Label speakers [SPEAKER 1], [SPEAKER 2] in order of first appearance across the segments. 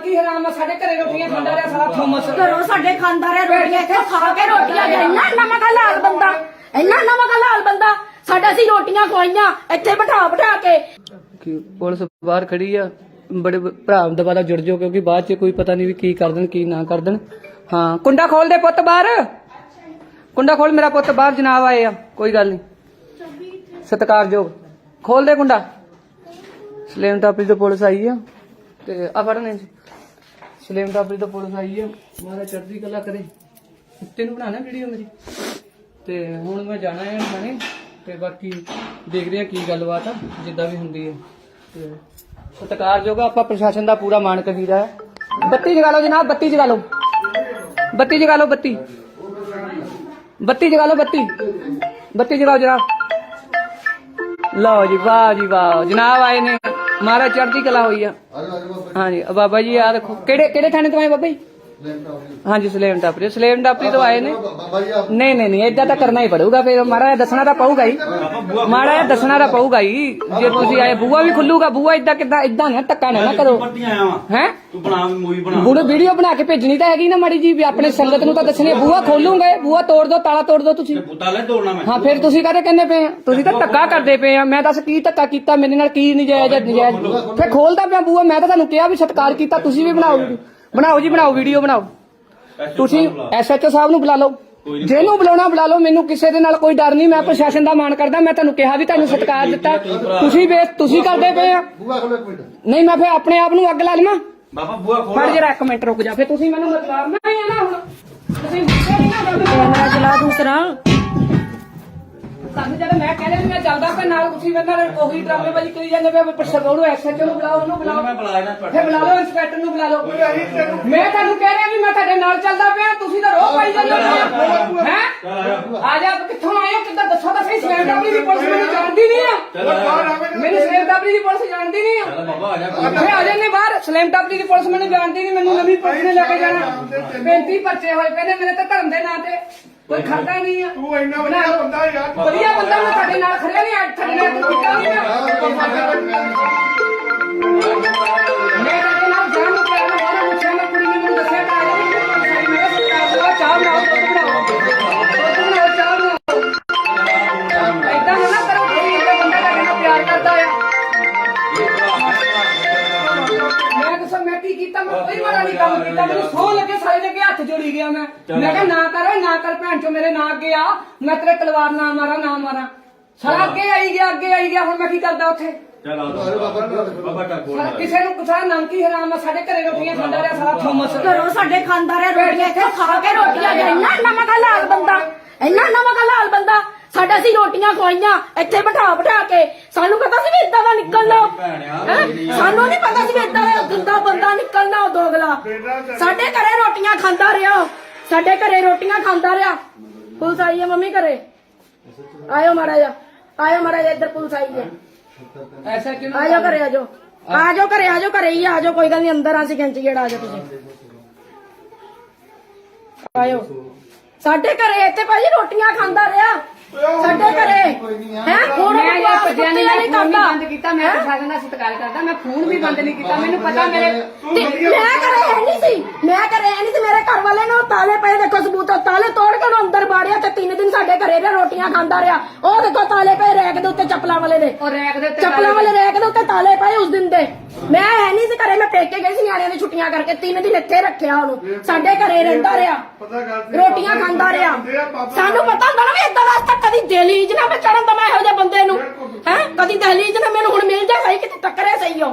[SPEAKER 1] ਕੀ ਹਰਾਮ ਆ ਸਾਡੇ ਘਰੇ ਰੋਟੀਆਂ ਖਾਂਦਾ ਰਿਹਾ ਸਾਰਾ ਥੋਮਸ।
[SPEAKER 2] ਘਰੋਂ ਸਾਡੇ ਖਾਂਦਾ ਰਿਹਾ ਰੋਟੀਆਂ ਇੱਥੇ ਖਾ ਕੇ ਰੋਟੀਆਂ ਦੇ। ਇੰਨਾ ਨਮਕ ਲਾਲ ਬੰਦਾ ਇੰਨਾ ਨਮਕ ਲਾਲ ਬੰਦਾ ਸਾਡਾ ਸੀ ਰੋਟੀਆਂ ਖਵਾਈਆਂ ਇੱਥੇ ਬਿਠਾ ਬਿਠਾ ਕੇ।
[SPEAKER 3] ਕਿ ਪੁਲਿਸ ਬਾਹਰ ਖੜੀ ਆ ਬੜੇ ਭਰਾ ਦੁਬਾਰਾ ਜੁੜ ਜਾਓ ਕਿਉਂਕਿ ਬਾਅਦ ਚ ਕੋਈ ਪਤਾ ਨਹੀਂ ਵੀ ਕੀ ਕਰ ਦੇਣ ਕੀ ਨਾ ਕਰ ਦੇਣ। ਹਾਂ ਕੁੰਡਾ ਖੋਲ ਦੇ ਪੁੱਤ ਬਾਹਰ। ਕੁੰਡਾ ਖੋਲ ਮੇਰਾ ਪੁੱਤ ਬਾਹਰ ਜਨਾਬ ਆਏ ਆ ਕੋਈ ਗੱਲ ਨਹੀਂ। ਸਤਿਕਾਰਯੋਗ ਖੋਲ ਦੇ ਕੁੰਡਾ। ਸਲੇਮ ਟਾਪਰੀ ਤੋਂ ਪੁਲਿਸ ਆਈ ਆ ਤੇ ਆ ਫੜਨੇ ਜੀ। ਸਲੇਮ ਟਾਪਰੀ ਤੋਂ ਪੁਲਿਸ ਆਈ ਆ। ਮਾਰਾ ਚੜ੍ਹਦੀ ਕਲਾ ਕਰੇ। ਤੈਨੂੰ ਬਣਾਣਾ ਵੀਡੀਓ ਮੇਰੀ। ਤੇ ਹੁਣ ਮੈਂ ਜਾਣਾ ਹੈ ਮਨੇ ਤੇ ਬਾਕੀ ਦੇਖਦੇ ਆ ਕੀ ਗੱਲਬਾਤ ਆ ਜਿੱਦਾਂ ਵੀ ਹੁੰਦੀ ਹੈ ਤੇ ਸਤਿਕਾਰਯੋਗ ਆ, ਆਪਾਂ ਪ੍ਰਸ਼ਾਸਨ ਦਾ ਪੂਰਾ ਮਾਣ ਕਰੀਦਾ ਹੈ ਬੱਤੀ ਜਗਾ ਲਓ ਜਨਾਬ ਬੱਤੀ ਜਗਾ ਲਓ। ਬੱਤੀ ਜਗਾ ਲਓ ਬੱਤੀ। ਬੱਤੀ ਜਗਾ ਲਓ ਬੱਤੀ। ਬੱਤੀ ਜਗਾਓ ਜਨਾਬ। ਲਓ ਜੀ ਵਾਹ ਜੀ ਵਾਹ। ਜਨਾਬ ਆਏ ਨੇ। ਮਾਰਾ ਚੜ੍ਹਦੀ ਕਲਾ ਹੋਈ ਆ। ਹਾਂਜੀ ਬਾਬਾ ਜੀ ਆ ਦੇਖੋ। ਕਿਹੜੇ ਕਿਹੜੇ ਥਾਣੇ ਤੋਂ ਆਏ ਬਾਬਾ ਜੀ? ਹਾਂਜੀ ਸਲੇਮ ਟਾਪਰੀ। ਸਲੇਮ ਟਾਪਰੀ ਤੋਂ ਆਏ ਨੇ। ਨਹੀਂ ਨਹੀਂ ਨਹੀਂ ਏਦਾਂ ਤਾਂ ਕਰਨਾ ਹੀ ਪੜੂਗਾ ਫਿਰ। ਮਾੜਾ ਜਿਹਾ ਦੱਸਣਾ ਤਾਂ ਪਊਗਾ ਹੀ। ਮਾੜਾ ਜਿਹਾ ਦੱਸਣਾ ਤਾਂ ਪਊਗਾ ਹੀ। ਜੇ ਤੁਸੀਂ ਆਏ ਬੂਆ ਵੀ ਖੁੱਲੂਗਾ ਬੂਆ ਏਦਾਂ ਕਿੱਦਾਂ ਏਦਾਂ ਨਾ ਧੱਕਾ ਨਾ ਨਾ ਕਰੋ। ਹੈ?
[SPEAKER 4] ਤੂੰ ਬਣਾ ਮੂਵੀ ਬਣਾ।
[SPEAKER 3] ਬੁੜੇ ਵੀਡੀਓ ਬਣਾ ਕੇ ਭੇਜਣੀ ਤਾਂ ਹੈਗੀ ਨਾ ਮਾੜੀ ਜੀ ਵੀ ਆਪਣੇ ਸੰਗਤ ਨੂੰ ਤਾਂ ਦੱਸਣੀ। ਬੂਆ ਖੋਲੂਗੇ ਬੂਆ ਤੋੜ ਦੋ ਤਾਲਾ ਤੋੜ ਦੋ ਤੁਸੀਂ।
[SPEAKER 4] ਪੁੱਤਾ ਲੈ ਤੋੜਨਾ ਮੈਂ।
[SPEAKER 3] ਹਾਂ ਫਿਰ ਤੁਸੀਂ ਕਾਹਦੇ ਕਹਿੰਦੇ ਪਏ ਤੁਸੀਂ ਤਾਂ ਧੱਕਾ ਕਰਦੇ ਪਏ ਆ। ਮੈਂ ਦੱਸ ਕੀ ਧੱਕਾ ਕੀਤਾ? ਮੇਰੇ ਨਾਲ ਕੀ ਨਜਾਇਜ਼ ਨਜਾਇਜ਼ ਫਿਰ ਖੋਲਦਾ ਪਿਆ ਬੂਆ ਮੈਂ ਤਾਂ ਤੁਹਾਨੂੰ ਕਿਹਾ ਵੀ ਸਤਿਕਾਰ ਕੀਤਾ ਤੁਸੀਂ ਵੀ ਬਣਾਓ। ਵੀਡੀਓ ਬਣਾਓ ਜੀ ਬਣਾਓ ਵੀਡੀਓ ਬਣਾਓ। ਤੁਸੀਂ ਐਸਐਚਓ ਸਾਹਿਬ ਨੂੰ ਬੁਲਾ ਲਓ। ਜਿਹਨੂੰ ਬੁਲਾਉਣਾ ਬੁਲਾ ਲਓ। ਮੈਨੂੰ ਕਿਸੇ ਦੇ ਨਾਲ ਕੋਈ ਡਰ ਨਹੀਂ ਮੈਂ ਪ੍ਰਸ਼ਾਸਨ ਦਾ ਮਾਣ ਕਰਦਾ। ਮੈਂ ਤੁਹਾਨੂੰ ਕਿਹਾ ਵੀ ਤੁਹਾਨੂੰ ਸਤਿਕਾਰ ਦਿੱਤਾ। ਤੁਸੀਂ ਵੇਖ ਤੁਸੀਂ ਕਰਦੇ ਪਏ ਆ। ਨਹੀਂ ਮੈਂ ਫਿਰ ਆਪਣੇ ਆਪ ਨੂੰ ਅੱਗ ਲਾ ਲਵਾਂ।
[SPEAKER 4] ਬਾਬਾ ਬੂਆ
[SPEAKER 3] ਫੜ
[SPEAKER 4] ਖੋਲ
[SPEAKER 3] ਜਰਾ ਇੱਕ ਮਿੰਟ ਰੁਕ ਜਾ। ਫਿਰ ਤੁਸੀਂ ਮੈਨੂੰ ਮਤਲਬ ਨਹੀਂ ਆ ਨਾ ਹੁਣ। ਤੁਸੀਂ ਮੁੱਕੇ ਨਹੀਂ ਨਾ ਗੱਲ
[SPEAKER 2] ਕੈਮਰਾ ਚਲਾ ਦੂਸਰਾ।
[SPEAKER 3] ਸਾਨੂੰ ਜਦੋਂ ਮੈਂ ਕਹਿੰਦਾ ਮੈਂ ਚੱਲਦਾ ਪਿਆ ਨਾਲ ਤੁਸੀਂ ਮੇਰੇ ਨਾਲ ਉਹੀ ਡਰਾਮੇ ਬਾਜੀ ਕਰੀ ਜਾਂਦੇ ਪਏ ਪਰ ਸਰਵੋੜੂ ਐਸਐਚਓ ਨੂੰ ਬੁਲਾਓ ਉਹਨੂੰ ਬੁਲਾਓ।
[SPEAKER 4] ਮੈਂ ਬੁਲਾਇਆ ਨਾ
[SPEAKER 3] ਫਿਰ ਬੁਲਾ ਲਓ ਇੰਸਪੈਕਟਰ ਨੂੰ ਬੁਲਾ ਲਓ। ਮੈਂ ਤੁਹਾਨੂੰ ਕਹਿ ਰਿਹਾ ਵੀ ਮੈਂ ਤੁਹਾਡੇ ਨਾਲ ਚੱਲਦਾ ਪਿਆ ਤੁਸੀਂ ਤਾਂ ਰੋਹ ਪਾਈ ਜਾਂਦੇ ਹੋ। ਹੈ? ਆ ਜਾ। ਕਿੱਥੋਂ ਆਏ ਹੋ? ਕਿੱਦਾਂ ਦੱਸੋ ਤਾਂ ਸਹੀ ਸਵੇਰ ਦਾ ਦੀ ਪੁਲਿਸ ਮੈਨੂੰ ਜਾਣਦੀ ਨਹੀਂ ਆ। ਮੈਨੂੰ ਸਲੇਮ ਟਾਪਰੀ ਦੀ ਪੁਲਿਸ ਜਾਣਦੀ ਨਹੀਂ ਆ।
[SPEAKER 4] ਬਾਬਾ ਆ ਜਾ।
[SPEAKER 3] ਆ ਜਾਂਦੇ ਬਾਹਰ ਸਲੇਮ ਟਾਪਰੀ ਦੀ ਪੁਲਿਸ ਮੈਨੂੰ ਜਾਣਦੀ ਨਹੀਂ ਮੈਨੂੰ ਨਵੀਂ ਪੁਲਿਸ ਨੇ ਲੈ ਕੇ ਜਾਣਾ। 35 ਪਰਚੇ ਹੋਏ ਪਏ ਨੇ ਮੇਰੇ ਤੇ ਧਰਮ ਦੇ ਨਾਂ ਤੇ। ਕੋਈ ਖੜਦਾ ਨਹੀਂ ਆ।
[SPEAKER 5] ਤੂੰ ਇੰਨਾ ਵਧੀਆ ਬੰਦਾ ਯਾਰ
[SPEAKER 3] ਵਧੀਆ ਬੰਦਾ ਮੈਂ ਤੁਹਾਡੇ ਨਾਲ ਖੜਿਆ ਨਹੀਂ ਅੱਜ ਤੁਹਾਡੇ ਨਾਲ ਕੋਈ ਕੀਤਾ ਨਹੀਂ ਮੈਂ ਮੈਂ ਤੁਹਾਡੇ ਨਾਲ ਜਾਣ ਨੂੰ ਪਿਆਰ ਨਾਲ ਬਾਹਰ ਮੁੱਛਿਆ ਮੈਂ ਕੁੜੀ ਨੇ ਮੈਨੂੰ ਦੱਸਿਆ ਤਾਂ ਆ। ਰਹੀ ਮੈਂ ਸਾਰੀ ਮੈਂ ਸਰਕਾਰ ਦਾ ਚਾਹ ਬਣਾਓ ਦੁੱਧ ਬਣਾਓ। ਦੁੱਧ ਬਣਾਓ ਚਾਹ ਬਣਾਓ। ਏਦਾਂ ਨਾ ਨਾ ਕਰੋ ਕੋਈ ਇੱਕ ਬੰਦਾ ਤੁਹਾਡੇ ਨਾਲ ਪਿਆਰ ਕਰਦਾ ਆ। ਮੈਂ ਦੱਸਾਂ ਮੈਂ ਕੀ ਕੀਤਾ? ਮੈਂ ਕੋਈ ਮਾੜਾ ਨਹੀਂ ਕੰਮ ਕੀਤਾ ਮੈਨੂੰ ਸੌ ਲੱਗੇ ਸਾਰੇ ਅੱਗੇ ਹੱਥ ਜੋੜੀ ਗਿਆ ਮੈਂ। ਮੈਂ ਕਿਹਾ ਨਾ ਕਰ ਓਏ ਨਾ ਕਰ ਭੈਣ ਚੋ ਮੇਰੇ ਨਾਂ ਅੱਗੇ ਆ। ਮੈਂ ਤੇਰੇ ਤਲਵਾਰ ਨਾ ਮਾਰਾਂ ਨਾ ਮਾਰਾਂ। ਸਾਰਾ ਅੱਗੇ ਆਈ ਗਿਆ ਅੱਗੇ ਆਈ ਗਿਆ ਹੁਣ ਮੈਂ ਕੀ ਕਰਦਾ ਉੱਥੇ?
[SPEAKER 4] ਚੱਲ ਆ ਬਾਬਾ ਕਾ ਖੋਲ
[SPEAKER 3] ਸਾਰਾ ਕਿਸੇ ਨੂੰ ਕੁਛਾ ਨਾਮ ਕੀ ਹਰਾਮ ਆ? ਸਾਡੇ ਘਰੇ ਰੋਟੀਆਂ ਖਾਂਦਾ ਰਿਹਾ ਸਾਰਾ ਥੋਮਸ।
[SPEAKER 2] ਘਰੋਂ ਸਾਡੇ ਖਾਂਦਾ ਰਿਹਾ ਰੋਟੀਆਂ ਇੱਥੇ ਖਾ ਕੇ ਰੋਟੀਆਂ ਦੇ ਇੰਨਾ ਨਮਕ ਲਾਲ ਬੰਦਾ ਇੰਨਾ ਨਮਕ ਲਾਲ ਬੰਦਾ ਸਾਡਾ ਸੀ ਰੋਟੀਆਂ ਖਵਾਈਆਂ ਇੱਥੇ ਬਿਠਾ ਬਿਠਾ ਕੇ। ਸਾਨੂੰ ਪਤਾ ਸੀ ਵੀ ਇਦਾਂ ਦਾ ਨਿਕਲਣਾ? ਸਾਨੂੰ ਨਹੀਂ ਪਤਾ ਸੀ ਵੀ ਇਦਾਂ ਦਾ ਗੰਦਾ ਬੰਦਾ ਨਿਕਲਣਾ ਉਹ ਦੋਗਲਾ ਸਾਡੇ ਘਰੇ ਰੋਟੀਆਂ ਖਾਂਦਾ ਰਿਹਾ। ਸਾਡੇ ਘਰੇ ਰੋਟੀਆਂ ਖਾਂਦਾ ਰਿਹਾ। ਪੁਲਿਸ ਆਈ ਹੈ ਮੰਮੀ ਘਰੇ। ਆਇਓ ਮਾੜਾ ਜਾ ਆਇਓ ਮਾੜਾ ਜਾ ਇੱਧਰ ਪੁਲਿਸ ਆਈ ਹੈ।
[SPEAKER 3] ਐਸਾ ਕਿਉਂ
[SPEAKER 2] ਆ ਜਾਓ ਘਰੇ ਆ ਜਾਓ ਆ ਜਾਓ ਘਰੇ ਆ ਜਾਓ ਘਰੇ ਹੀ ਆ ਜਾਓ ਕੋਈ ਗੱਲ ਨਹੀਂ ਅੰਦਰ ਆ ਸੀ ਕੈਂਚੀ ਜਿਹੜਾ ਆ ਜਾਓ ਤੁਸੀਂ। ਆਇਓ। ਸਾਡੇ ਘਰੇ ਇੱਥੇ ਭਾਜੀ ਰੋਟੀਆਂ ਖਾਂਦਾ ਰਿਹਾ। ਸਾਡੇ ਘਰੇ। ਹੈ? ਹੁਣ
[SPEAKER 3] ਮੈਂ ਇਹ
[SPEAKER 2] ਬਕਵਾਸ
[SPEAKER 3] ਭੱਜਿਆ ਨਹੀਂ
[SPEAKER 2] ਕੁੱਤੇ
[SPEAKER 3] ਮੈਂ ਫੋਨ ਵੀ ਬੰਦ ਕੀਤਾ ਮੈਂ ਪ੍ਰਸ਼ਾਸਨ ਦਾ ਸਤਿਕਾਰ ਕਰਦਾ ਮੈਂ ਫੋਨ ਵੀ ਬੰਦ ਨਹੀਂ ਕੀਤਾ ਮੈਨੂੰ ਪਤਾ ਮੇਰੇ
[SPEAKER 2] ਤੇ ਮੈਂ ਘਰੇ ਹੈ ਨਹੀਂ ਸੀ। ਮੈਂ ਘਰੇ ਹੈ ਨਹੀਂ ਸੀ ਮੇਰੇ ਘਰ ਵਾਲੇ ਨੇ ਉਹ ਤਾਲੇ ਪਏ ਦੇਖੋ ਸਬੂਤ ਉਹ ਤਾਲੇ ਤੋੜ ਕੇ ਉਹਨੂੰ ਅੰਦਰ ਬਾੜਿਆ ਤੇ ਤਿੰਨ ਦਿਨ ਸਾਡੇ ਘਰੇ ਰਿਹਾ ਰੋਟੀਆਂ ਖਾਂਦਾ ਰਿਹਾ। ਉਹ ਦੇਖੋ ਤਾਲੇ ਪਏ ਰੈਕ ਦੇ ਉੱਤੇ ਚੱਪਲਾਂ ਵਾਲੇ ਦੇ।
[SPEAKER 3] ਉਹ ਰੈਕ ਦੇ ਉੱਤੇ
[SPEAKER 2] ਚੱਪਲਾਂ ਵਾਲੇ ਰੈਕ ਦੇ ਉੱਤੇ ਤਾਲੇ ਪਏ ਉਸ ਦਿਨ ਦੇ। ਮੈਂ ਹੈ ਨਹੀਂ ਸੀ ਘਰੇ ਮੈਂ ਪੇਕੇ ਗਈ ਸੀ ਨਿਆਣਿਆਂ ਦੀ ਛੁੱਟੀਆਂ ਕਰਕੇ ਤਿੰਨ ਦਿਨ ਇੱਥੇ ਰੱਖਿਆ ਉਹਨੂੰ। ਸਾਡੇ ਘਰੇ ਰਹਿੰਦਾ ਰਿਹਾ। ਰੋਟੀਆਂ ਖਾਂਦਾ ਰਿਹਾ। ਸਾਨੂੰ ਪਤਾ ਹੁੰਦਾ ਨਾ ਵੀ ਇਦਾਂ ਦਾ ਤਾਂ ਕਦੀ ਦਹਲੀਜ ਨਾ ਮੈਂ ਚੜਨ ਦਵਾਂ ਇਹੋ ਜਿਹੇ ਬੰਦੇ ਨੂੰ ਹੈ? ਕਦੀ ਦਹਲੀਜ ਨਾ ਮੈਨੂੰ ਹੁਣ ਮਿਲ ਜਾ ਸਹੀ ਕਿਤੇ ਟੱਕਰੇ ਸਹੀ ਹੋ।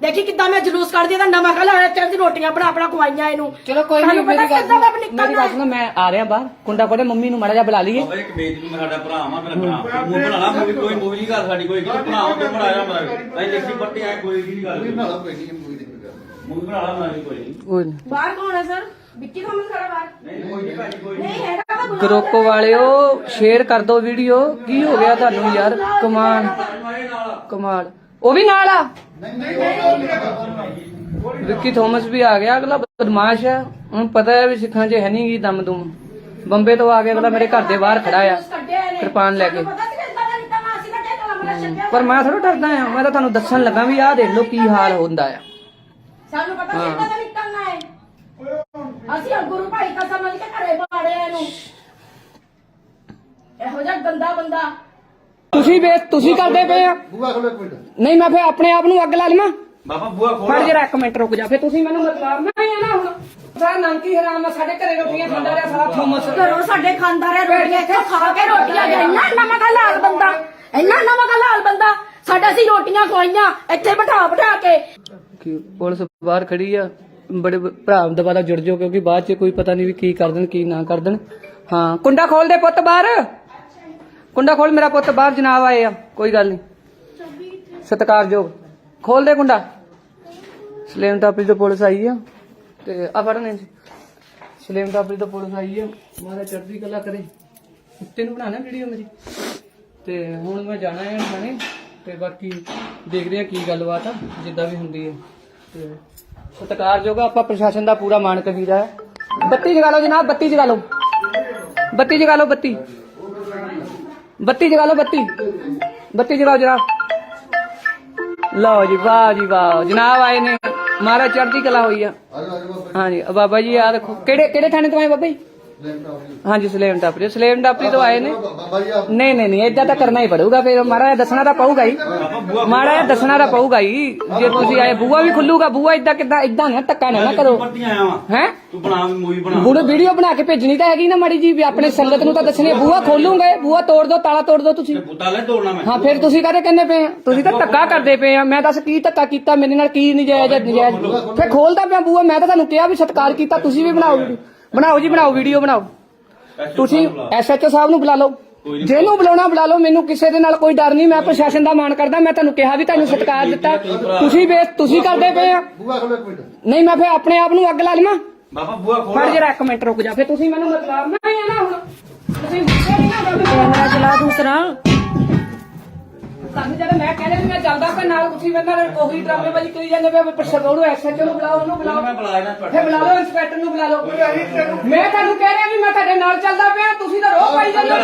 [SPEAKER 2] ਦੇਖੀ ਕਿੱਦਾਂ ਮੈਂ ਜਲੂਸ ਕੱਢਦੀ ਤਾਂ ਨਮਕ ਲਾਇਆ ਚੜਦੀ ਰੋਟੀਆਂ ਬਣਾ ਆਪਣਾ ਖਵਾਈਆਂ ਇਹਨੂੰ।
[SPEAKER 3] ਚਲੋ ਕੋਈ ਨਹੀਂ
[SPEAKER 2] ਸਾਨੂੰ ਪਤਾ
[SPEAKER 3] ਮੇਰੀ ਗੱਲ
[SPEAKER 2] ਕਿੱਦਾਂ ਦਾ
[SPEAKER 3] ਸੁਣੋ,
[SPEAKER 2] ਨਿਕਲਣਾ
[SPEAKER 3] ਮੇਰੀ ਗੱਲ ਸੁਣੋ ਮੈਂ ਆ ਰਿਹਾ ਬਾਹਰ ਕੁੰਡਾ ਕੋਲੇ ਮੰਮੀ ਨੂੰ ਮਾੜਾ ਜਿਹਾ ਬੁਲਾ ਲਈਏ।
[SPEAKER 4] ਬਾਬਾ ਇੱਕ ਨੂੰ ਸਾਡਾ ਭਰਾ ਵਾ ਮੇਰਾ ਭਰਾ ਮੂੰਹ ਬਣਾ ਲਾ ਮੂਵੀ ਕੋਈ ਮੂਵੀ ਨਹੀਂ ਕਰ ਸਾਡੀ ਕੋਈ ਕਿ ਭਰਾ ਤੂੰ ਬਣਾਇਆ ਮੈਂ? ਅਸੀਂ ਲਿਖੀ ਪੱਟੀ ਆ ਕੋਈ ਨਹੀਂ ਗੱਲ
[SPEAKER 5] ਬਣਾ ਲਾ ਕੋਈ ਨਹੀਂ ਦੀ ਗੱਲ
[SPEAKER 4] ਮੂਵੀ ਬਣਾ ਲਾ ਮੈਂ ਕੋਈ ਨਹੀਂ।
[SPEAKER 2] ਬਾਹਰ ਕੌਣ ਹੈ ਸਰ? ਵਿੱਕੀ ਥੋਮਸ ਖੜਾ ਬਾਹਰ?
[SPEAKER 4] ਨਹੀਂ ਕੋਈ ਨਹੀਂ ਭਾਜੀ ਕੋਈ ਨਹੀਂ
[SPEAKER 2] ਨਹੀਂ ਹੈਗਾ ਤਾਂ ਬੁਲਾਓ।
[SPEAKER 3] ਗਰੁੱਪ ਵਾਲਿਓ ਸ਼ੇਅਰ ਕਰ ਦਿਓ ਵੀਡੀਓ ਕੀ ਹੋ ਗਿਆ ਤੁਹਾਨੂੰ ਯਾਰ? ਕਮਾਲ। ਕਮਾਲ। ਉਹ ਵੀ ਨਾਲ ਆ? ਵਿੱਕੀ ਥੋਮਸ ਵੀ ਆ ਗਿਆ ਅਗਲਾ ਬਦਮਾਸ਼ ਆ ਹੁਣ ਪਤਾ ਹੈ ਵੀ ਸਿੱਖਾਂ 'ਚ ਹੈ ਨਹੀਂ ਗੀ ਦਮ ਦੁਮ। ਬੰਬੇ ਤੋਂ ਆ ਕੇ ਅਗਲਾ ਮੇਰੇ ਘਰ ਦੇ ਬਾਹਰ ਖੜਾ ਆ ਕਿਰਪਾਨ ਲੈ ਕੇ। ਪਰ ਮੈਂ ਥੋੜਾ ਡਰਦਾ ਆ ਮੈਂ ਤਾਂ ਤੁਹਾਨੂੰ ਦੱਸਣ ਲੱਗਾ ਵੀ ਆਹ ਦੇਖ ਲਓ ਕੀ ਹਾਲ ਹੁੰਦਾ ਆ।
[SPEAKER 2] ਸਾਨੂੰ ਪਤਾ ਸੀ ਇੱਦਾਂ ਦਾ ਨਿਕਲਣਾ ਹੈ। ਅਸੀਂ ਗੁਰੂ ਭਾਈ ਦਾ ਸਮਝ ਕੇ ਘਰੇ ਬਾੜਿਆ ਇਹਨੂੰ। ਇਹੋ ਜਿਹਾ ਗੰਦਾ ਬੰਦਾ।
[SPEAKER 3] ਤੁਸੀਂ ਵੇ ਤੁਸੀਂ ਕਰਦੇ ਪਏ ਆ।
[SPEAKER 5] ਬੂਆ ਖੋਲੋ ਇੱਕ ਮਿੰਟ।
[SPEAKER 3] ਨਹੀਂ ਮੈਂ ਫੇ ਆਪਣੇ ਆਪ ਨੂੰ ਅੱਗ ਲਾ ਲਵਾਂ
[SPEAKER 4] ਬਾਬਾ ਬੂਆ
[SPEAKER 3] ਫੜ ਜਰਾ ਇੱਕ ਮਿੰਟ ਰੁਕ ਜਾ। ਫੇ ਤੁਸੀਂ ਮੈਨੂੰ ਮਤਲਬ ਮੈਂ ਹੀ ਆ ਨਾ ਹੁਣ ਸਾਰਾ ਨੰਕੀ ਹਰਾਮ ਆ ਸਾਡੇ ਘਰੇ ਰੋਟੀਆਂ ਖਾਂਦਾ ਰਿਹਾ ਸਾਰਾ ਥੋਮਸ।
[SPEAKER 2] ਘਰੋਂ ਸਾਡੇ ਖਾਂਦਾ ਰਿਹਾ ਰੋਟੀਆਂ ਇੱਥੇ ਖਾ ਕੇ ਰੋਟੀਆਂ ਇੰਨਾ ਨਮਕ ਲਾਲ ਬੰਦਾ ਇੰਨਾ ਨਮਕ ਲਾਲ ਬੰਦਾ ਸਾਡਾ ਸੀ ਰੋਟੀਆਂ ਖਵਾਈਆਂ ਇੱਥੇ ਬਿਠਾ ਬਿਠਾ ਕੇ।
[SPEAKER 3] ਕਿ ਪੁਲਿਸ ਬਾਹਰ ਖੜੀ ਆ ਬੜੇ ਭਰਾ ਦੁਬਾਰਾ ਜੁੜ ਜਾਓ ਕਿਉਂਕਿ ਬਾਅਦ ਚ ਕੋਈ ਪਤਾ ਨਹੀਂ ਵੀ ਕੀ ਕਰ ਦੇਣ ਕੀ ਨਾ ਕਰ ਦੇਣ। ਹਾਂ। ਕੁੰਡਾ ਖੋਲ ਦੇ ਪੁੱਤ ਬਾਹਰ। ਕੁੰਡਾ ਖੋਲ ਮੇਰਾ ਪੁੱਤ, ਬਾਹਰ ਜਨਾਬ ਆਏ ਆ, ਕੋਈ ਗੱਲ ਨਹੀਂ। ਸਤਿਕਾਰਯੋਗ। ਖੋਲ ਦੇ ਕੁੰਡਾ। ਸਲੇਮ ਟਾਪਰੀ ਤੋਂ ਪੁਲਿਸ ਆਈ ਆ। ਤੇ ਆ ਫੜਨੇ ਸਲੇਮ ਟਾਪਰੀ ਤੋਂ ਪੁਲਿਸ ਆਈ ਆ। ਮਾਰਾ ਚੜ੍ਹਦੀ ਕਲਾ ਕਰੇ। ਤੈਨੂੰ ਬਣਾਣਾ ਵੀਡੀਓ ਮੇਰੀ। ਤੇ ਹੁਣ ਮੈਂ ਜਾਣਾ ਹੈ ਥਾਣੇ। ਤੇ ਬਾਕੀ ਦੇਖਦੇ ਆ ਕੀ ਗੱਲਬਾਤ ਆ, ਜਿੱਦਾਂ ਵੀ ਹੁੰਦੀ ਹੈ ਤੇ ਸਤਿਕਾਰਯੋਗ ਆਪਾਂ ਪ੍ਰਸ਼ਾਸਨ ਦਾ ਪੂਰਾ ਮਾਣ ਕਹੀਦਾ ਹੈ ਬੱਤੀ ਜਗਾ ਲਓ ਜਨਾਬ, ਬੱਤੀ ਜਗਾ ਲਓ। ਬੱਤੀ ਜਗਾ ਲਓ, ਬੱਤੀ। ਬੱਤੀ ਜਗਾ ਲਓ ਬੱਤੀ। ਬੱਤੀ ਜਗਾਓ ਜਨਾਬ ਲਓ ਜੀ ਵਾਹ ਜੀ ਵਾਹ। ਜਨਾਬ ਆਏ ਨੇ। ਮਹਾਰਾਜ ਚੜ੍ਹਦੀ ਕਲਾ ਹੋਈ ਆ। ਹਾਂਜੀ ਬਾਬਾ ਜੀ ਆ ਦੇਖੋ। ਕਿਹੜੇ ਕਿਹੜੇ ਥਾਣੇ ਤੋਂ ਆਏ ਬਾਬਾ ਜੀ? ਹਾਂਜੀ ਸਲੇਮ ਟਾਪਰੀ। ਸਲੇਮ ਟਾਪਰੀ ਤੋਂ ਆਏ ਨੇ। ਨਹੀਂ ਨਹੀਂ ਨਹੀਂ ਏਦਾਂ ਤਾਂ ਕਰਨਾ ਹੀ ਪੜੂਗਾ ਫਿਰ। ਮਹਾਰਾਜ ਦੱਸਣਾ ਤਾਂ ਪਊਗਾ ਹੀ। ਮਹਾਰਾਜ ਦੱਸਣਾ ਤਾਂ ਪਊਗਾ ਹੀ। ਜੇ ਤੁਸੀਂ ਆਏ ਬੂਆ ਵੀ ਖੁੱਲੂਗਾ ਬੂਆ ਏਦਾਂ ਕਿੱਦਾਂ ਏਦਾਂ ਨਾ ਧੱਕਾ ਨਾ ਕਰੋ। ਹੈ?
[SPEAKER 4] ਤੂੰ ਬਣਾ ਮੂਵੀ ਬਣਾ।
[SPEAKER 3] ਬੁੜੇ ਵੀਡੀਓ ਬਣਾ ਕੇ ਭੇਜਣੀ ਤਾਂ ਹੈਗੀ ਨਾ ਮਾੜੀ ਜੀ ਵੀ ਆਪਣੇ ਸੰਗਤ ਨੂੰ ਤਾਂ ਦੱਸਣੀ। ਬੂਆ ਖੋਲੂਗੇ ਬੂਆ ਤੋੜ ਦੋ ਤਾਲਾ ਤੋੜ ਦੋ ਤੁਸੀਂ।
[SPEAKER 4] ਤੇ ਪੁੱਤਾ ਲੈ ਤੋੜਨਾ ਮੈਂ।
[SPEAKER 3] ਹਾਂ ਫਿਰ ਤੁਸੀਂ ਕਾਹਦੇ ਕਹਿੰਦੇ ਪਏ ਤੁਸੀਂ ਤਾਂ ਧੱਕਾ ਕਰਦੇ ਪਏ ਆ ਮੈਂ ਦੱਸ ਕੀ ਧੱਕਾ ਕੀਤਾ ਮੇਰੇ ਨਾਲ ਕੀ ਨਜਾਇਜ਼ ਨਜਾਇਜ਼? ਫਿਰ ਖੋਲਦਾ ਪਿਆ ਬੂਆ ਮੈਂ ਤਾਂ ਤੁਹਾਨੂੰ ਕਿਹਾ ਵੀ ਸਤਿਕਾਰ ਕੀਤਾ ਤੁਸੀਂ ਵੀ ਬਣਾਓ ਵੀਡੀਓ। ਬਣਾਓ ਜੀ ਬਣਾਓ ਵੀਡੀਓ ਬਣਾਓ। ਤੁਸੀਂ ਐਸਐਚਓ ਸਾਹਿਬ ਨੂੰ ਬੁਲਾ ਲਓ। ਜਿਹਨੂੰ ਬੁਲਾਉਣਾ ਬੁਲਾ ਲਓ। ਮੈਨੂੰ ਕਿਸੇ ਦੇ ਨਾਲ ਕੋਈ ਡਰ ਨਹੀਂ ਮੈਂ ਪ੍ਰਸ਼ਾਸਨ ਦਾ ਮਾਣ ਕਰਦਾ। ਮੈਂ ਤੁਹਾਨੂੰ ਕਿਹਾ ਵੀ ਤੁਹਾਨੂੰ ਸਤਿਕਾਰ ਦਿੱਤਾ। ਤੁਸੀਂ ਵੇ ਤੁਸੀਂ ਕਰਦੇ ਪਏ ਆ।
[SPEAKER 5] ਬੂਆ ਖੋਲੋ ਇੱਕ ਮਿੰਟ।
[SPEAKER 3] ਨਹੀਂ ਮੈਂ ਫੇ ਆਪਣੇ ਆਪ ਨੂੰ ਅੱਗ ਲਾ ਲਵਾਂ।
[SPEAKER 4] ਬਾਬਾ ਬੂਆ
[SPEAKER 3] ਫੜ
[SPEAKER 4] ਖੋਲ
[SPEAKER 3] ਜਰਾ ਇੱਕ ਮਿੰਟ ਰੁਕ ਜਾ। ਫੇ ਤੁਸੀਂ ਮੈਨੂੰ ਮਤਲਬ ਆ ਨਾ ਹੁਣ। ਤੁਸੀਂ ਮੁੱਕੇ ਨਹੀਂ ਨਾ ਗੱਲ
[SPEAKER 2] ਕੈਮਰਾ ਚਲਾ ਦੂਸਰਾ।
[SPEAKER 3] ਸਾਨੂੰ ਜਦੋਂ ਮੈਂ ਕਹਿੰਦਾ ਵੀ ਮੈਂ ਚੱਲਦਾ ਪਿਆ ਨਾਲ ਤੁਸੀਂ ਬੰਦਾ ਉਹੀ ਡਰਾਮੇ ਵਾਲੀ ਕਰੀ ਜਾਂਦੇ ਪਏ ਪ੍ਰਸ਼ਾਸਨ ਉਹਨੂੰ ਐਸਐਚਓ ਨੂੰ ਬੁਲਾਓ ਉਹਨੂੰ ਬੁਲਾਓ।
[SPEAKER 4] ਮੈਂ ਬੁਲਾਇਆ ਨਾ
[SPEAKER 3] ਫੇ ਬੁਲਾ ਲਓ ਇੰਸਪੈਕਟਰ ਨੂੰ ਬੁਲਾ ਲਓ। ਮੈਂ ਤੁਹਾਨੂੰ ਕਹਿ ਰਿਹਾ ਵੀ ਮੈਂ ਤੁਹਾਡੇ ਨਾਲ ਚੱਲਦਾ ਪਿਆ ਤੁਸੀਂ ਤਾਂ ਰੋਹ ਪਾਈ ਜਾਂਦੇ ਹੋ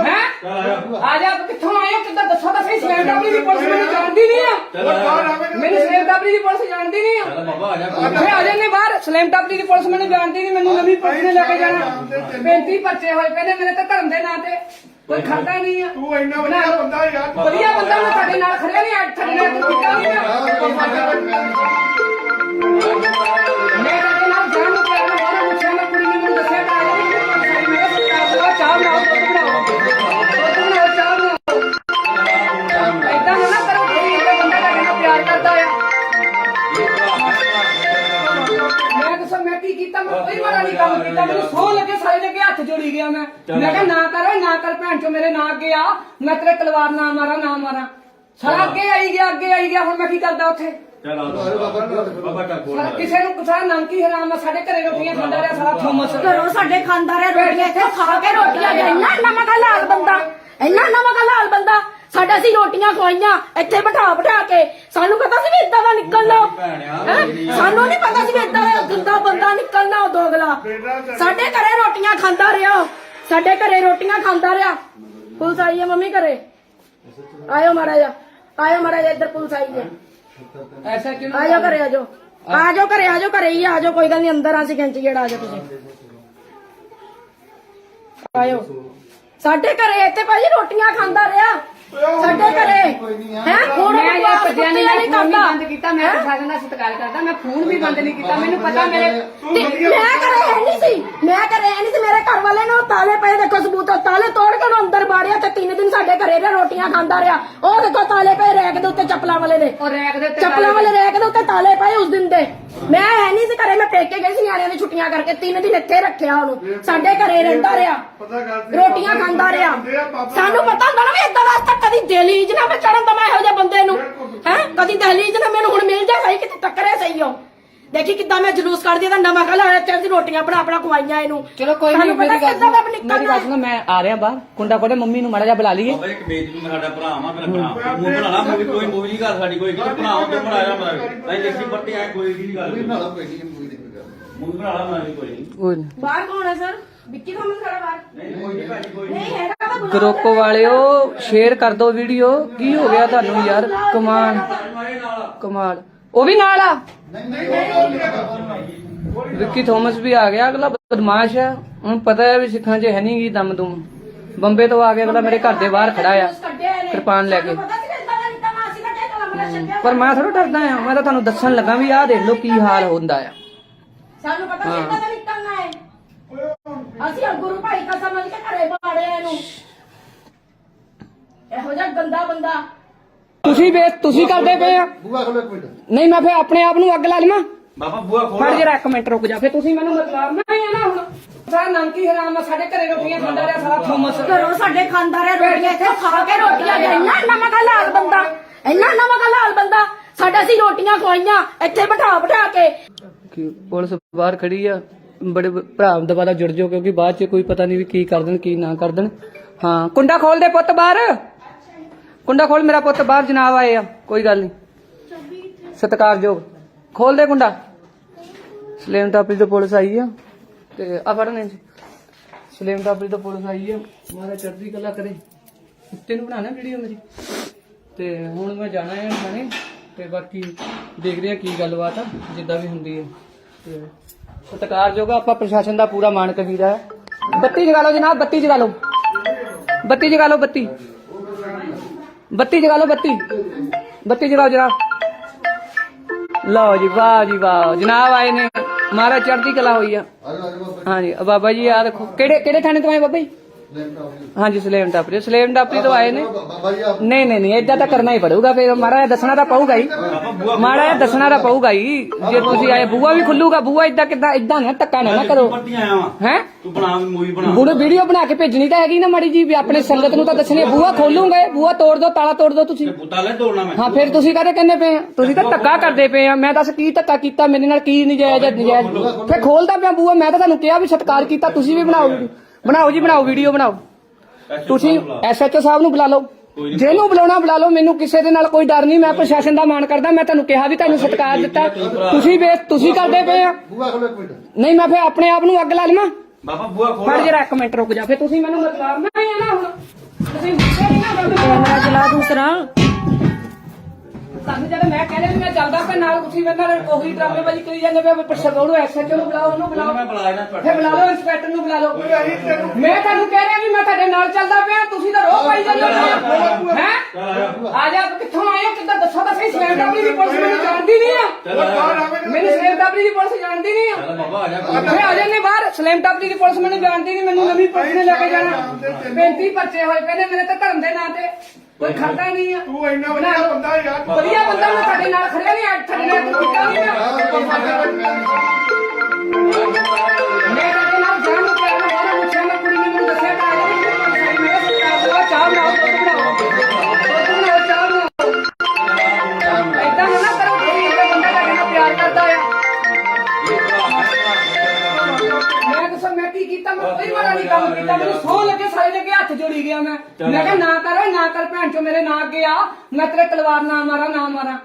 [SPEAKER 3] ਹੈ?
[SPEAKER 4] ਚੱਲ ਆਇਆ
[SPEAKER 3] ਆ ਜਾ ਕਿੱਥੋਂ ਆਏ ਹੋ? ਕਿੱਦਾਂ ਦੱਸੋ ਤਾਂ ਸਹੀ ਸਲੇਮ ਡਾਬਲੀ ਦੀ ਪੁਲਿਸ ਮੈਨੂੰ ਜਾਣਦੀ ਨਹੀਂ ਆ।
[SPEAKER 4] ਚੱਲ ਆਇਆ
[SPEAKER 3] ਮੈਨੂੰ ਸਲੇਮ ਡਾਬਲੀ ਦੀ ਪੁਲਿਸ ਜਾਣਦੀ ਨਹੀਂ ਆ।
[SPEAKER 4] ਚੱਲ ਬਾਬਾ ਆ ਜਾ।
[SPEAKER 3] ਮੈਂ ਆ ਜਾਂਦੇ ਬਾਹਰ। ਸਲੇਮ ਟਾਪਲੀ ਦੀ ਪੁਲਿਸ ਮੈਨੂੰ ਜਾਣਦੀ ਨਹੀਂ ਮੈਨੂੰ ਨਵੀਂ ਪੁਲਿਸ ਨੇ ਲੈ ਕੇ ਜਾਣਾ। 35 ਪਰਚੇ ਹੋਏ ਪਏ ਨੇ ਮੇਰੇ ਤਾਂ ਧਰਮ ਦੇ ਨਾਂ ਤੇ। ਕੋਈ ਖੜਦਾ ਨਹੀਂ ਆ।
[SPEAKER 5] ਤੂੰ ਇੰਨਾ ਵਧੀਆ ਬੰਦਾ ਯਾਰ।
[SPEAKER 3] ਵਧੀਆ ਬੰਦਾ ਮੈਂ ਤੁਹਾਡੇ ਨਾਲ ਖੜਿਆ ਨਹੀਂ ਤੁਹਾਡੇ ਨਾਲ ਕੋਈ ਕੀਤਾ ਨਹੀਂ ਮੈਂ ਕੀਤਾ ਮੈਨੂੰ ਸੌ ਲੱਗੇ ਸਾਰੇ ਦੇ ਅੱਗੇ ਹੱਥ ਜੋੜੀ ਗਿਆ ਮੈਂ। ਮੈਂ ਕਿਹਾ ਨਾ ਕਰ ਓਏ ਨਾ ਕਰ ਭੈਣ ਚੋ ਮੇਰੇ ਨਾਂ ਅੱਗੇ ਆ। ਮੈਂ ਤੇਰੇ ਤਲਵਾਰ ਨਾ ਮਾਰਾਂ ਨਾ ਮਾਰਾਂ। ਸਾਰਾ ਅੱਗੇ ਆਈ ਗਿਆ ਅੱਗੇ ਆਈ ਗਿਆ ਹੁਣ ਮੈਂ ਕੀ ਕਰਦਾ ਉੱਥੇ?
[SPEAKER 4] ਚੱਲ ਆ ਬਾਬਾ ਚੱਲ ਖੋਲ
[SPEAKER 3] ਸਾਰਾ ਕਿਸੇ ਨੂੰ ਸਾਰਾ ਨੰਕੀ ਹਰਾਮ ਆ ਸਾਡੇ ਘਰੇ ਰੋਟੀਆਂ ਖਾਂਦਾ ਰਿਹਾ ਸਾਰਾ ਥੋਮਸ।
[SPEAKER 2] ਘਰੋਂ ਸਾਡੇ ਖਾਂਦਾ ਰਿਹਾ ਰੋਟੀਆਂ ਇੱਥੇ ਖਾ ਕੇ ਰੋਟੀਆਂ ਇੰਨਾ ਨਮਕ ਲਾਲ ਬੰਦਾ। ਇੰਨਾ ਨਮਕ ਲਾਲ ਬੰਦਾ। ਸਾਡਾ ਸੀ ਰੋਟੀਆਂ ਖਵਾਈਆਂ ਇੱਥੇ ਬਿਠਾ ਬਿਠਾ ਕੇ। ਸਾਨੂੰ ਪਤਾ ਸੀ ਵੀ ਇਦਾਂ ਦਾ ਨਿਕਲਣਾ। ਹੈਂ? ਸਾਨੂੰ ਨਹੀਂ ਪਤਾ ਸੀ ਵੀ ਇਦਾਂ ਦਾ ਗੰਦਾ ਬੰਦਾ ਨਿਕਲਣਾ ਉਹ ਦੋਗਲਾ ਸਾਡੇ ਘਰੇ ਰੋਟੀਆਂ ਖਾਂਦਾ ਰਿਹਾ। ਸਾਡੇ ਘਰੇ ਰੋਟੀਆਂ ਖਾਂਦਾ ਰਿਹਾ। ਪੁਲਿਸ ਆਈ ਹੈ ਮੰਮੀ ਘਰੇ। ਆਇਓ ਮਹਾਰਾਜਾ ਆਇਓ ਮਹਾਰਾਜਾ ਇੱਧਰ ਪੁਲਿਸ ਆਈ ਹੈ।
[SPEAKER 3] ਐਸਾ ਕਿਉਂ
[SPEAKER 2] ਆਜੋ ਘਰੇ ਆਜੋ ਆਜੋ ਘਰੇ ਆਜੋ ਘਰੇ ਹੀ ਆਜੋ ਕੋਈ ਗੱਲ ਨਹੀਂ ਅੰਦਰ ਆ ਸੀ ਖਿੰਚ ਜਿਹੜਾ ਆਜੋ ਤੁਸੀਂ। ਆਇਓ। ਸਾਡੇ ਘਰੇ ਇੱਥੇ ਭਾਜੀ ਰੋਟੀਆਂ ਖਾਂਦਾ ਰਿਹਾ। ਸਾਡੇ ਘਰੇ। ਹੈ? ਹੁਣ
[SPEAKER 3] ਮੈਂ ਇਹ
[SPEAKER 2] ਬਕਵਾਸ
[SPEAKER 3] ਭੱਜਿਆ ਨਹੀਂ
[SPEAKER 2] ਕੁੱਤੇ
[SPEAKER 3] ਮੈਂ ਫੋਨ ਵੀ ਬੰਦ ਕੀਤਾ ਮੈਂ ਪ੍ਰਸ਼ਾਸਨ ਦਾ ਸਤਿਕਾਰ ਕਰਦਾ ਮੈਂ ਫੋਨ ਵੀ ਬੰਦ ਨਹੀਂ ਕੀਤਾ ਮੈਨੂੰ ਪਤਾ ਮੇਰੇ
[SPEAKER 2] ਤੇ ਮੈਂ ਘਰੇ ਹੈ ਨਹੀਂ ਸੀ। ਮੈਂ ਘਰੇ ਹੈ ਨਹੀਂ ਸੀ ਮੇਰੇ ਘਰ ਵਾਲੇ ਨੂੰ ਤਾਲੇ ਪਏ ਦੇਖੋ ਸਬੂਤ ਤਾਲੇ ਤੋੜ ਕੇ ਉਹਨੂੰ ਅੰਦਰ ਬਾੜਿਆ ਤੇ ਤਿੰਨ ਦਿਨ ਸਾਡੇ ਘਰੇ ਰਿਹਾ ਰੋਟੀਆਂ ਖਾਂਦਾ ਰਿਹਾ। ਉਹ ਦੇਖੋ ਤਾਲੇ ਪਏ ਰੈਕ ਦੇ ਉੱਤੇ ਚੱਪਲਾਂ ਵਾਲੇ ਦੇ।
[SPEAKER 3] ਉਹ ਰੈਕ ਦੇ ਉੱਤੇ
[SPEAKER 2] ਚੱਪਲਾਂ ਵਾਲੇ ਰੈਕ ਦੇ ਉੱਤੇ ਤਾਲੇ ਪਏ ਉਸ ਦਿਨ ਦੇ। ਮੈਂ ਹੈ ਨਹੀਂ ਸੀ ਘਰੇ ਮੈਂ ਪੇਕੇ ਗਈ ਸੀ ਨਿਆਣਿਆਂ ਦੀ ਛੁੱਟੀਆਂ ਕਰਕੇ ਤਿੰਨ ਦਿਨ ਇੱਥੇ ਰੱਖਿਆ ਉਹਨੂੰ। ਸਾਡੇ ਘਰੇ ਰਹਿੰਦਾ ਰਿਹਾ। ਰੋਟੀਆਂ ਖਾਂਦਾ ਰਿਹਾ। ਸਾਨੂੰ ਪਤਾ ਹੁੰਦਾ ਨਾ ਵੀ ਇਦਾਂ ਦਾ ਤਾਂ ਕਦੀ ਦਹਲੀਜ ਨਾ ਮੈਂ ਚੜਨ ਦਵਾਂ ਇਹੋ ਜਿਹੇ ਬੰਦੇ ਨੂੰ। ਹੈ? ਕਦੀ ਦਹਲੀਜ ਨਾ ਮੈਨੂੰ ਹੁਣ ਮਿਲ ਜਾ ਸਹੀ ਕਿਤੇ ਟੱਕਰੇ ਸਹੀ ਹੋ। ਦੇਖੀ ਕਿੱਦਾਂ ਮੈਂ ਜਲੂਸ ਕੱਢਦੀ ਤਾਂ ਨਮਕ ਲਾ ਚੱਲ ਰੋਟੀਆਂ ਬਣਾ ਬਣਾ ਖਵਾਈਆਂ ਇਹਨੂੰ।
[SPEAKER 3] ਚਲੋ ਕੋਈ ਨਹੀਂ ਮੇਰੀ ਗੱਲ
[SPEAKER 2] ਕਿੱਦਾਂ ਦਾ
[SPEAKER 3] ਸੁਣੋ, ਮੇਰੀ ਗੱਲ ਸੁਣੋ ਮੈਂ ਆ ਰਿਹਾ ਬਾਹਰ ਕੁੰਡਾ ਕੋਲੇ ਮੰਮੀ ਨੂੰ ਮਾੜਾ ਜਿਹਾ ਬੁਲਾ ਲਈਏ।
[SPEAKER 4] ਬਾਬਾ ਇੱਕ ਬੇਇੱਜ਼ਤੀ ਮੈਂ ਸਾਡਾ ਭਰਾ ਵਾ ਮੇਰਾ ਭਰਾ। ਮੂੰਹ ਬਣਾ ਲਾ ਮੂਵੀ ਕੋਈ ਮੂਵੀ ਨਹੀਂ ਕਰ ਸਾਡੀ ਕੋਈ ਤੂੰ ਬਣਾਓ ਤੂੰ ਬਣਾਇਆ ਮੈਂ। ਅਸੀਂ ਲਿਖੀ ਪੱਟੀਆਂ ਕੋਈ ਨਹੀਂ ਗੱਲ।
[SPEAKER 5] ਕੋਈ ਨਾਲ ਕੋਈ ਨਹੀਂ ਮੂਵੀ ਕਰ
[SPEAKER 4] ਮੂਵੀ ਬਣਾ ਲਾ ਮੈਂ ਕੋਈ ਨਹੀਂ
[SPEAKER 3] ਕੋਈ ਨੀ।
[SPEAKER 2] ਬਾਹਰ ਕੌਣ ਹੈ ਸਰ? ਵਿੱਕੀ ਥੋਮਸ ਖੜਾ ਬਾਹਰ?
[SPEAKER 4] ਨਹੀਂ ਕੋਈ ਨਹੀਂ ਭਾਜੀ ਕੋਈ ਨਹੀਂ
[SPEAKER 2] ਨਹੀਂ ਹੈਗਾ ਤਾਂ ਬੁਲਾ
[SPEAKER 3] ਗਰੁੱਪ ਵਾਲਿਓ ਸ਼ੇਅਰ ਕਰ ਦਿਓ ਵੀਡੀਓ। ਕੀ ਹੋ ਗਿਆ ਤੁਹਾਨੂੰ ਯਾਰ? ਕਮਾਲ।
[SPEAKER 4] ਮਾਰੇ
[SPEAKER 3] ਕਮਾਲ। ਉਹ ਵੀ ਨਾਲ ਆ। ਵਿੱਕੀ ਥੋਮਸ ਵੀ ਆ ਗਿਆ ਅਗਲਾ ਬਦਮਾਸ਼ ਹੈ ਹੁਣ ਪਤਾ ਹੈ ਵੀ ਸਿੱਖਾਂ 'ਚ ਹੈ ਨਹੀਂ ਗੀ ਦਮ ਦੁਮ। ਬੰਬੇ ਤੋਂ ਆ ਕੇ ਅਗਲਾ ਮੇਰੇ ਘਰ ਦੇ ਬਾਹਰ ਖੜਾ ਆ ਕਿਰਪਾਨ ਲੈ ਕੇ। ਪਰ ਮੈਂ ਥੋੜਾ ਡਰਦਾ ਆ ਮੈਂ ਤਾਂ ਤੁਹਾਨੂੰ ਦੱਸਣ ਲੱਗਾ ਵੀ ਆਹ ਦੇਖ ਲਓ ਕੀ ਹਾਲ ਹੁੰਦਾ ਆ।
[SPEAKER 2] ਸਾਨੂੰ ਪਤਾ ਸੀ ਕਦੋਂ ਨਿਕਲਣਾ ਹੈ ਅਸੀਂ ਆ ਗੁਰੂ ਭਾਈ ਕਾ ਸਮਝ ਕੇ ਘਰੇ ਬਾੜੇ ਇਹਨੂੰ ਇਹੋ ਜਿਹਾ ਗੰਦਾ ਬੰਦਾ
[SPEAKER 3] ਤੁਸੀਂ ਵੇ ਤੁਸੀਂ ਕਰਦੇ ਪਏ ਆ।
[SPEAKER 5] ਬੂਆ ਖੋਲੋ ਇੱਕ ਮਿੰਟ।
[SPEAKER 3] ਨਹੀਂ ਮੈਂ ਫੇ ਆਪਣੇ ਆਪ ਨੂੰ ਅੱਗ ਲਾ ਲਵਾਂ।
[SPEAKER 4] ਬਾਬਾ ਬੂਆ
[SPEAKER 3] ਫੜ
[SPEAKER 4] ਖੋਲ
[SPEAKER 3] ਜਰਾ ਇੱਕ ਮਿੰਟ ਰੁਕ ਜਾ। ਫੇ ਤੁਸੀਂ ਮੈਨੂੰ ਮਤਲਬ ਨਹੀਂ ਆ ਨਾ ਹੁਣ। ਸਾਰਾ ਨਮਕੀ ਹਰਾਮ ਆ ਸਾਡੇ ਘਰੇ ਰੋਟੀਆਂ ਖਾਂਦਾ ਰਿਹਾ ਸਾਰਾ ਥੋਮਸ।
[SPEAKER 2] ਘਰੋਂ ਸਾਡੇ ਖਾਂਦਾ ਰਿਹਾ ਰੋਟੀਆਂ ਇੱਥੇ ਖਾ ਕੇ ਰੋਟੀਆਂ ਦੇ ਇੰਨਾ ਨਮਕ ਲਾਲ ਬੰਦਾ। ਇੰਨਾ ਨਮਕ ਲਾਲ ਬੰਦਾ। ਸਾਡਾ ਸੀ ਰੋਟੀਆਂ ਖਵਾਈਆਂ ਇੱਥੇ ਬਿਠਾ ਬਿਠਾ ਕੇ।
[SPEAKER 3] ਕਿ ਪੁਲਿਸ ਬਾਹਰ ਖੜੀ ਆ ਬੜੇ ਭਰਾ ਦੁਬਾਰਾ ਜੁੜ ਜਾਓ ਕਿਉਂਕਿ ਬਾਅਦ ਚ ਕੋਈ ਪਤਾ ਨਹੀਂ ਵੀ ਕੀ ਕਰ ਦੇਣ ਕੀ ਨਾ ਕਰ ਦੇਣ। ਹਾਂ। ਕੁੰਡਾ ਖੋਲ ਦੇ ਪੁੱਤ ਬਾਹਰ। ਕੁੰਡਾ ਖੋਲ, ਮੇਰਾ ਪੁੱਤ ਬਾਹਰ ਜਨਾਬ ਆਏ ਆ, ਕੋਈ ਗੱਲ ਨਹੀਂ। ਸਤਿਕਾਰਯੋਗ। ਖੋਲ ਦੇ ਕੁੰਡਾ। ਸਲੇਮ ਟਾਪੀ ਤੋਂ ਪੁਲਿਸ ਆਈ ਆ, ਤੇ ਆ ਫੜਨੇ ਜੀ। ਸਲੇਮ ਟਾਪੀ ਤੋਂ ਪੁਲਿਸ ਆਈ ਆ, ਮਾਰਾ ਚੜ੍ਹਦੀ ਕਲਾ ਕਰੇ। ਤੈਨੂੰ ਬਣਾਣਾ ਵੀਡੀਓ ਮੇਰੀ। ਤੇ ਹੁਣ ਮੈਂ ਜਾਣਾ ਹੈ ਥਾਣੇ, ਤੇ ਬਾਕੀ ਦੇਖਦੇ ਆ ਕੀ ਗੱਲਬਾਤ ਆ, ਜਿੱਦਾਂ ਵੀ ਹੁੰਦੀ ਹੈ ਤੇ ਸਤਿਕਾਰਯੋਗ ਆਪਾਂ ਪ੍ਰਸ਼ਾਸਨ ਦਾ ਪੂਰਾ ਮਾਣ ਕਰੀਦਾ ਹੈ ਬੱਤੀ ਜਗਾ ਲਓ ਜਨਾਬ, ਬੱਤੀ ਜਗਾ ਲਓ। ਬੱਤੀ ਜਗਾ ਲਓ ਬੱਤੀ। ਬੱਤੀ ਜਗਾ ਲਓ ਬੱਤੀ। ਬੱਤੀ ਜਗਾਓ ਜਨਾਬ ਲਓ ਜੀ ਵਾਹ ਜੀ ਵਾਹ। ਜਨਾਬ ਆਏ ਨੇ। ਮਹਾਰਾਜ ਚੜ੍ਹਦੀ ਕਲਾ ਹੋਈ ਆ। ਹਾਂਜੀ ਬਾਬਾ ਜੀ ਆ ਦੇਖੋ। ਕਿਹੜੇ ਕਿਹੜੇ ਥਾਣੇ ਤੋਂ ਆਏ ਬਾਬਾ ਜੀ? ਹਾਂਜੀ ਸਲੇਮ ਟਾਪਰੀ ਸਲੇਮ ਟਾਪਰੀ ਤੋਂ ਆਏ ਨੇ। ਨਹੀਂ ਨਹੀਂ ਨਹੀਂ ਏਦਾਂ ਤਾਂ ਕਰਨਾ ਹੀ ਪੜੂਗਾ ਫਿਰ। ਮਹਾਰਾਜ ਦੱਸਣਾ ਤਾਂ ਪਊਗਾ ਹੀ। ਮਹਾਰਾਜ ਦੱਸਣਾ ਤਾਂ ਪਊਗਾ ਹੀ। ਜੇ ਤੁਸੀਂ ਆਏ ਬੂਆ ਵੀ ਖੁੱਲੂਗਾ ਬੂਆ ਏਦਾਂ ਕਿੱਦਾਂ ਏਦਾਂ ਨਾ ਧੱਕਾ ਨਾ ਨਾ ਕਰੋ। ਹੈ?
[SPEAKER 4] ਤੂੰ ਬਣਾ ਮੂਵੀ ਬਣਾ।
[SPEAKER 3] ਹੁਣ ਵੀਡੀਓ ਬਣਾ ਕੇ ਭੇਜਣੀ ਤਾਂ ਹੈਗੀ ਨਾ ਮਾੜੀ ਜੀ ਵੀ ਆਪਣੇ ਸੰਗਤ ਨੂੰ ਤਾਂ ਦੱਸਣੀ ਹੈ। ਬੂਆ ਖੋਲੂਗੇ ਬੂਆ ਤੋੜ ਦੋ ਤਾਲਾ ਤੋੜ ਦੋ ਤੁਸੀਂ।
[SPEAKER 4] ਪੁੱਤਾ ਲੈ ਤੋੜਨਾ ਮੈਂ।
[SPEAKER 3] ਹਾਂ ਫਿਰ ਤੁਸੀਂ ਕਾਹਦੇ ਕਹਿੰਦੇ ਪਏ ਤੁਸੀਂ ਤਾਂ ਧੱਕਾ ਕਰਦੇ ਪਏ ਆ। ਮੈਂ ਦੱਸ ਕੀ ਧੱਕਾ ਕੀਤਾ? ਮੇਰੇ ਨਾਲ ਕੀ ਨਜਾਇਜ਼ ਨਜਾਇਜ਼ ਫਿਰ ਖੋਲਦਾ ਪਿਆ ਬੂਆ। ਮੈਂ ਤਾਂ ਤੁਹਾਨੂੰ ਕਿਹਾ ਵੀ ਸਤਿਕਾਰ ਕੀਤਾ ਤੁਸੀਂ ਵੀ ਬਣਾਓ। ਵੀਡੀਓ ਬਣਾਓ ਜੀ ਬਣਾਓ ਵੀਡੀਓ ਬਣਾਓ। ਤੁਸੀਂ ਐਸਐਚਓ ਸਾਹਿਬ ਨੂੰ ਬੁਲਾ ਲਓ। ਜਿਹਨੂੰ ਬੁਲਾਉਣਾ ਬੁਲਾ ਲਓ। ਮੈਨੂੰ ਕਿਸੇ ਦੇ ਨਾਲ ਕੋਈ ਡਰ ਨਹੀਂ ਮੈਂ ਪ੍ਰਸ਼ਾਸਨ ਦਾ ਮਾਣ ਕਰਦਾ। ਮੈਂ ਤੁਹਾਨੂੰ ਕਿਹਾ ਵੀ ਤੁਹਾਨੂੰ ਸਤਿਕਾਰ ਦਿੱਤਾ। ਤੁਸੀਂ ਵੇ ਤੁਸੀਂ ਕਰਦੇ ਪਏ ਆ। ਨਹੀਂ ਮੈਂ ਫਿਰ ਆਪਣੇ ਆਪ ਨੂੰ ਅੱਗ ਲਾ ਲਵਾਂ।
[SPEAKER 4] ਬਾਬਾ ਬੂਆ ਖੋਲ।
[SPEAKER 3] ਫੜ ਜਰਾ ਇੱਕ ਮਿੰਟ ਰੁਕ ਜਾ। ਫਿਰ ਤੁਸੀਂ ਮੈਨੂੰ ਮਤਲਬ ਨਹੀਂ ਆ ਨਾ ਹੁਣ ਤੁਸੀਂ ਮੁੱਕੇ ਨਹੀਂ ਨਾ ਗੱਲ
[SPEAKER 2] ਕੈਮਰਾ ਚਲਾ ਦੂਸਰਾ।
[SPEAKER 3] ਸਾਨੂੰ ਜਦ ਮੈਂ ਕਹਿੰਦਾ ਵੀ ਮੈਂ ਚੱਲਦਾ ਪਿਆ ਨਾਲ ਤੁਸੀਂ ਮੇਰੇ ਨਾਲ ਉਹੀ ਡਰਾਮੇ ਬਾਜੀ ਕਰੀ ਜਾਂਦੇ ਪਏ ਪਰ ਸਰਗੋੜੂ ਐਸਐਚਓ ਨੂੰ ਬੁਲਾਓ ਉਹਨੂੰ ਬੁਲਾਓ।
[SPEAKER 4] ਮੈਂ ਬੁਲਾਇਆ ਨਾ
[SPEAKER 3] ਫਿਰ ਬੁਲਾ ਲਓ ਇੰਸਪੈਕਟਰ ਨੂੰ ਬੁਲਾ ਲਓ। ਮੈਂ ਤੁਹਾਨੂੰ ਕਹਿ ਰਿਹਾ ਵੀ ਮੈਂ ਤੁਹਾਡੇ ਨਾਲ ਚੱਲਦਾ ਪਿਆ ਤੁਸੀਂ ਤਾਂ ਰੋਹ ਪਾਈ ਜਾਂਦੇ ਹੋ ਹੈ? ਆ ਜਾ ਕਿੱਥੋਂ ਆਏ ਹੋ ਕਿੱਦਾਂ ਦੱਸੋ ਤਾਂ ਸਹੀ ਸਲੇਮ ਡਾਬਰੀ ਦੀ ਪੁਲਿਸ ਮੈਨੂੰ ਜਾਣਦੀ ਨਹੀਂ ਆ। ਮੈਨੂੰ ਸਲੇਮ ਡਾਬਰੀ ਦੀ ਪੁਲਿਸ ਜਾਣਦੀ ਨਹੀਂ ਆ।
[SPEAKER 4] ਬਾਬਾ ਆ ਜਾ।
[SPEAKER 3] ਮੈਂ ਆ ਜਾਂਦੇ ਬਾਹਰ ਸਲੇਮ ਟਾਪਰੀ ਦੀ ਪੁਲਿਸ ਮੈਨੂੰ ਜਾਣਦੀ ਨਹੀਂ ਮੈਨੂੰ ਨਵੀਂ ਪੁਲਿਸ ਨੇ ਲੈ ਕੇ ਜਾਣਾ। 35 ਪਰਚੇ ਹੋਏ ਪਏ ਨੇ ਮੇਰੇ ਤਾਂ ਧਰਮ ਦੇ ਨਾਂ ਤੇ। ਕੋਈ ਖੜਦਾ ਹੀ ਨਹੀਂ ਆ।
[SPEAKER 5] ਤੂੰ ਇੰਨਾ ਵਧੀਆ ਬੰਦਾ ਯਾਰ।
[SPEAKER 3] ਵਧੀਆ ਬੰਦਾ ਮੈਂ ਤੁਹਾਡੇ ਨਾਲ ਖੜਿਆ ਨਹੀਂ ਤੁਹਾਡੇ ਨਾਲ ਕੋਈ ਕੀਤਾ ਨਹੀਂ ਦੱਸਾਂ ਮੈਂ ਕੀ ਕੀਤਾ? ਮੈਂ ਕੋਈ ਮਾੜਾ ਨਹੀਂ ਕੰਮ ਕੀਤਾ। ਮੈਨੂੰ ਸੌ ਲੱਗੇ ਸਾਰੇ ਲੱਗੇ ਹੱਥ ਜੋੜੀ ਗਿਆ ਮੈਂ। ਮੈਂ ਕਿਹਾ ਨਾ ਕਰ ਓਏ ਨਾ ਕਰ ਭੈਣ ਚੋ ਮੇਰੇ ਨਾਂ ਅੱਗੇ ਆ। ਮੈਂ ਤੇਰੇ ਤਲਵਾਰ ਨਾ ਮਾਰਾਂ ਨਾ ਮਾਰਾਂ।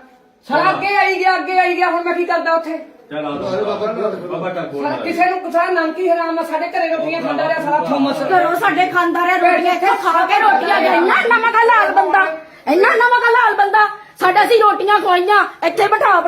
[SPEAKER 3] ਸਾਰਾ ਅੱਗੇ ਆਈ ਗਿਆ ਅੱਗੇ ਆਈ ਗਿਆ ਹੁਣ ਮੈਂ ਕੀ ਕਰਦਾ ਉੱਥੇ?
[SPEAKER 4] ਚੱਲ ਆ ਬਾਬਾ
[SPEAKER 3] ਕਿਸੇ ਨੂੰ ਸਾਰਾ ਨਮਕੀ ਹਰਾਮ ਆ? ਸਾਡੇ ਘਰੇ ਰੋਟੀਆਂ ਖਾਂਦਾ ਰਿਹਾ ਸਾਰਾ ਥੋਮਸ।
[SPEAKER 2] ਘਰੋਂ ਸਾਡੇ ਖਾਂਦਾ ਰਿਹਾ ਰੋਟੀਆਂ ਇੱਥੇ ਖਾ ਕੇ ਰੋਟੀਆਂ ਦੇ। ਇੰਨਾ ਨਮਕ ਲਾਲ ਬੰਦਾ ਇੰਨਾ ਨਮਕ ਲਾਲ ਬੰਦਾ ਸਾਡਾ ਸੀ ਰੋਟੀਆਂ ਖਵਾਈਆਂ ਇੱਥੇ ਬਿਠਾ